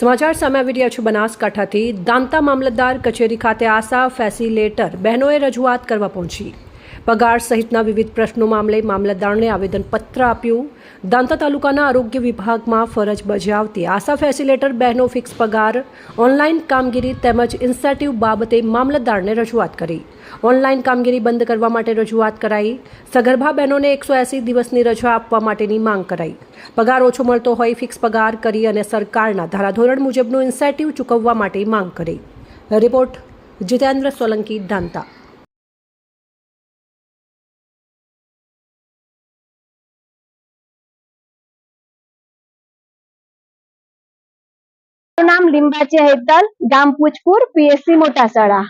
સમાચાર સામે આવી રહ્યા છે બનાસકાંઠાથી. દાંતા મામલતદાર કચેરી ખાતે આશા ફેસિલેટર. બહેનોએ રજૂઆત કરવા પહોંચી. પગાર સહિતના વિવિધ પ્રશ્નો મામલે મામલતદારને આવેદનપત્ર આપ્યું. દાંતા તાલુકાના આરોગ્ય વિભાગમાં ફરજ બજાવતી આશા ફેસિલેટર બહેનો ફિક્સ પગાર, ઓનલાઈન કામગીરી તેમજ ઇન્સેન્ટિવ બાબતે મામલતદારને રજૂઆત કરી. ઓનલાઈન કામગીરી બંધ કરવા માટે રજૂઆત કરાઈ. સગર્ભા બહેનોને એકસો એંસી દિવસની રજા આપવા માટેની માંગ કરાઈ. પગાર ઓછો મળતો હોય ફિક્સ પગાર કરી અને સરકારના ધારાધોરણ મુજબનું ઇન્સેન્ટિવ ચૂકવવા માટે માંગ કરી. રિપોર્ટ જીતેન્દ્ર સોલંકી, દાંતા. નામ લીંબાચી હેતલ ગામ પૂજપુર પીએસસી મોટાસડા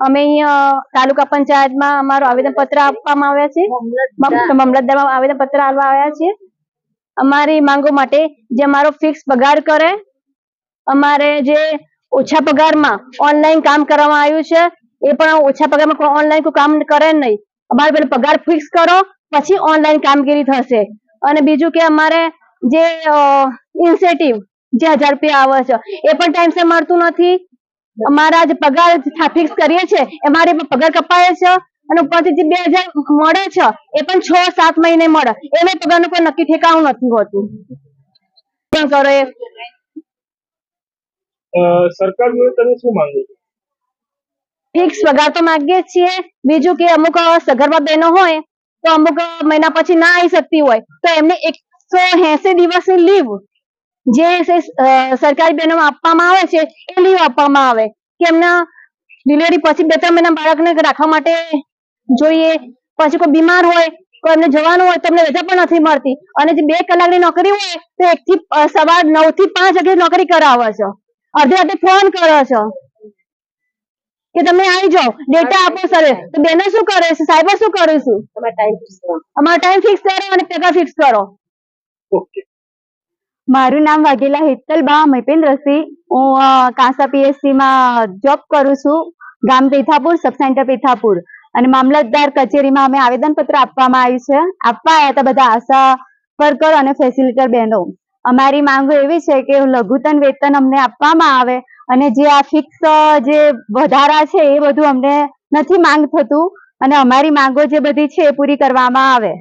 અમે અહીંયા તાલુકા પંચાયતમાં અમારું આવેદન પત્ર આપવામાં આવ્યા છે. મમ- મામલતદારમાં આવેદન પત્ર આપવા આવ્યા છે. અમારી માંગો માટે જે અમારો ફિક્સ પગાર કરે અમારે જે ઓછા પગારમાં ઓનલાઈન કામ કરવામાં આવ્યું છે એ પણ ઓછા પગારમાં ઓનલાઈન કોઈ કામ કરે નહીં. અમારે પેલો પગાર ફિક્સ કરો પછી ઓનલાઈન કામગીરી થશે. અને બીજું કે અમારે જે ઇન્સેટિવ જે હજાર રૂપિયા આવે છે. એ પણ ટાઈમસર મળતું નથી. અમારા જે પગાર ફિક્સ કરીએ છીએ એ મારે પગાર કપાય છે અને ઉપરથી જે બે હજાર મળે છે એ પણ છ સાત મહિને મળે. એને પગારનું કોઈ નક્કી ઠેકાણું નથી હોતું. શું કરો? એ સરકાર જોડે તમે શું માંગો છો? ફિક્સ પગાર તો માંગીએ છીએ. બીજું કે અમુક સગર્ભા બહેનો હોય તો અમુક મહિના પછી ના આવી શકતી હોય. તો એમને એકસો એસી દિવસની લીવ જે છે, સરકારી બહેનોમાં આપવામાં આવે છે એ લીવ આપવામાં આવે. કે એમના ડિલિવરી પછી બે ત્રણ મહિના બાળકને રાખવા માટે જોઈએ. પછી કોઈ બીમાર હોય કોઈ એમને જવાનું હોય તો એમને રજા પણ નથી મળતી. અને જે બે કલાકની નોકરી હોય તો એક થી સવાર નવથી પાંચ વાગે નોકરી કરાવે છે. અડધે અડધે ફોન કરો છો. કે તમે આવી જાઓ ડેટા આપો સર. તો બેનો શું કરે છે? સાહેબ શું કરીશું અમારો ટાઈમ ફિક્સ કરો અને પગાર ફિક્સ કરો. ઓકે મારું નામ વાઘેલા હેતલબા મહિપેન્દ્રસિંહ હું કાંસા પીએસસીમાં જોબ કરું છું, ગામ પેથાપુર સબ સેન્ટર પેથાપુર. અને મામલતદાર કચેરીમાં અમે આવેદનપત્ર આપવામાં આવ્યું છે. આપવા આવ્યા હતા બધા આશા વર્કર અને ફેસિલિટર બહેનો. અમારી માંગો એવી છે કે લઘુત્તમ વેતન અમને આપવામાં આવે અને જે આ ફિક્સ જે વધારા છે એ બધું અમને નથી માંગ થતું અને અમારી માંગો જે બધી છે એ પૂરી કરવામાં આવે.